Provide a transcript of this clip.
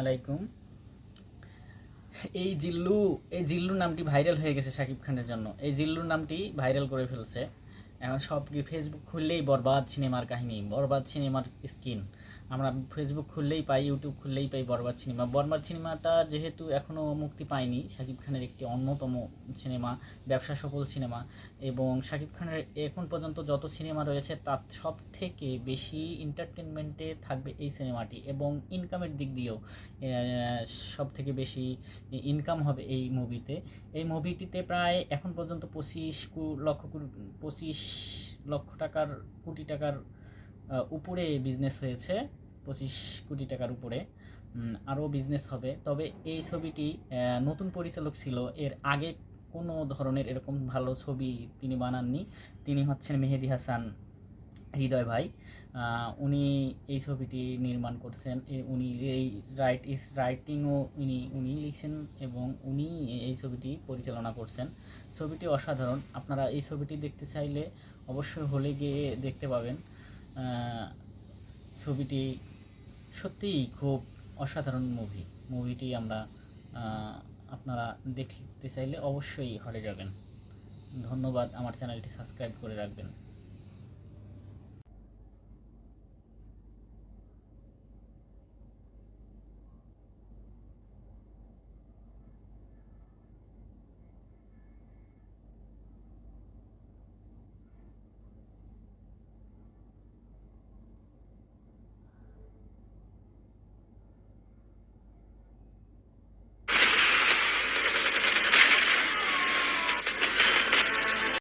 আলাইকুম। এই জিল্লু এই জিল্লু নামটি ভাইরাল হয়ে গেছে শাকিব খানের জন্য। এই জিল্লুর নামটি ভাইরাল করে ফেলছে। এখন সব কি ফেসবুক খুললেই বরবাদ সিনেমার কাহিনী, বরবাদ সিনেমার স্কিন আমরা ফেসবুক খুললেই পাই ইউটিউব খুললেই পাই বরবাদ সিনেমা। বরবাদ সিনেমাটা যেহেতু এখনও মুক্তি পায়নি, শাকিব খানের একটি অন্যতম সিনেমা, ব্যবসা সফল সিনেমা। এবং শাকিব খানের এখন পর্যন্ত যত সিনেমা রয়েছে, তার সব থেকে বেশি এন্টারটেনমেন্টে থাকবে এই সিনেমাটি। এবং ইনকামের দিক দিয়েও সব থেকে বেশি ইনকাম হবে এই মুভিতে এই মুভিটিতে প্রায় এখন পর্যন্ত পঁচিশ লক্ষ পঁচিশ লক্ষ টাকার, কোটি টাকার উপরে বিজনেস হয়েছে, পঁচিশ কোটি টাকার উপরে। আরও বিজনেস হবে। তবে এই ছবিটি নতুন পরিচালক ছিল। এর আগে কোনো ধরনের এরকম ভালো ছবি তিনি বানাননি। তিনি হচ্ছেন মেহেদি হাসান। হৃদয় ভাই উনি এই ছবিটি নির্মাণ করছেন উনি এই রাইট ইস রাইটিংও উনি উনি লিখছেন এবং উনি এই ছবিটি পরিচালনা করছেন। ছবিটি অসাধারণ, আপনারা এই ছবিটি দেখতে চাইলে অবশ্যই হলে গিয়ে দেখতে পাবেন। ছবিটি সত্যিই খুব অসাধারণ মুভি, মুভিটি আমরা আপনারা দেখতে চাইলে অবশ্যই হলে যাবেন। ধন্যবাদ, আমার চ্যানেলটি সাবস্ক্রাইব করে রাখবেন।